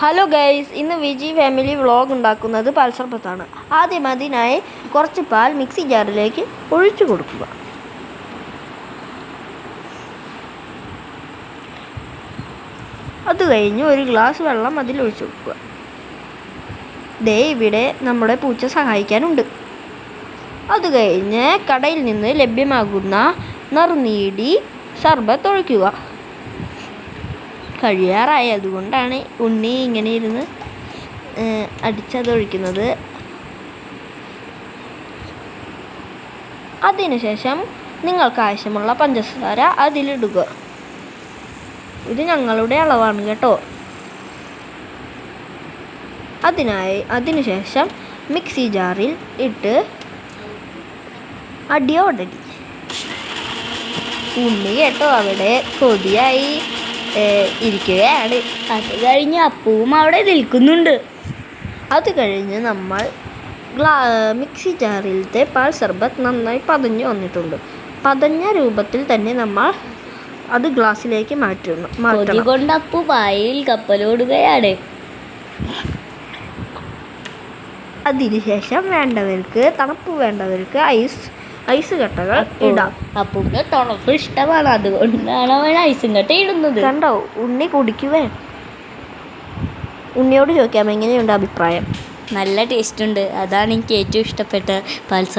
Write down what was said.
Hello guys ഇന്ന് Viji family vlog ഉണ്ടാക്കുന്നത് പാൽ പത്താണ് ആദ്യം അതിനായി കുറച്ച് പാൽ മിക്സി ജാറിലേക്ക് ഒഴിച്ചു കൊടുക്കുക. അത് കഴിഞ്ഞ് ഒരു ഗ്ലാസ് വെള്ളം അതിൽ ഒഴിച്ചു കൊടുക്കുക. ദേ ഇവിടെ നമ്മുടെ പൂച്ച സഹായിക്കാനുണ്ട്. അത് കഴിഞ്ഞ് കടയിൽ നിന്ന് ലഭ്യമാകുന്ന നറുനീടി സർബത്ത് ഒഴിക്കുക. കഴിയാറായി. അതുകൊണ്ടാണ് ഉണ്ണി ഇങ്ങനെ ഇരുന്ന് അടിച്ചതൊഴിക്കുന്നത്. അതിനുശേഷം നിങ്ങൾക്ക് ആവശ്യമുള്ള പഞ്ചസാര അതിലിടുക. ഇത് ഞങ്ങളുടെ അളവാണ് കേട്ടോ. അതിനായി അതിനുശേഷം മിക്സി ജാറിൽ ഇട്ട് അടിയോടടി. ഉണ്ണി കേട്ടോ അവിടെ കൊതിയായി. ഇരിക്കുകയാണ്. അത് കഴിഞ്ഞ് അപ്പവും അവിടെ നിൽക്കുന്നുണ്ട്. അത് കഴിഞ്ഞ് നമ്മൾ ഗ്ലാ മിക്സി ജാറിലത്തെ പാൽ സർബത്ത് നന്നായി പതഞ്ഞു വന്നിട്ടുണ്ട്. പതഞ്ഞ രൂപത്തിൽ തന്നെ നമ്മൾ അത് ഗ്ലാസ്സിലേക്ക് മാറ്റുന്നു കൊതി കൊണ്ട് അപ്പു വായിൽ കപ്പലോടുകയാണ്. അതിനുശേഷം വേണ്ടവർക്ക് തണുപ്പ് വേണ്ടവർക്ക് ഐസ് ഐസ് കട്ടകൾ ഇടാം. അപ്പുവിന്റെ തണുപ്പ് ഇഷ്ടമാണ്. അതുകൊണ്ടാണ് അവൻ ഐസും കട്ട ഇടുന്നത്. കണ്ടോ? ഉണ്ണി കുടിക്കുവേ. ഉണ്ണിയോട് ചോദിക്കാം എങ്ങനെയുണ്ട് അഭിപ്രായം? നല്ല ടേസ്റ്റ് ഉണ്ട്. അതാണ് എനിക്ക് ഏറ്റവും ഇഷ്ടപ്പെട്ട പാൽസം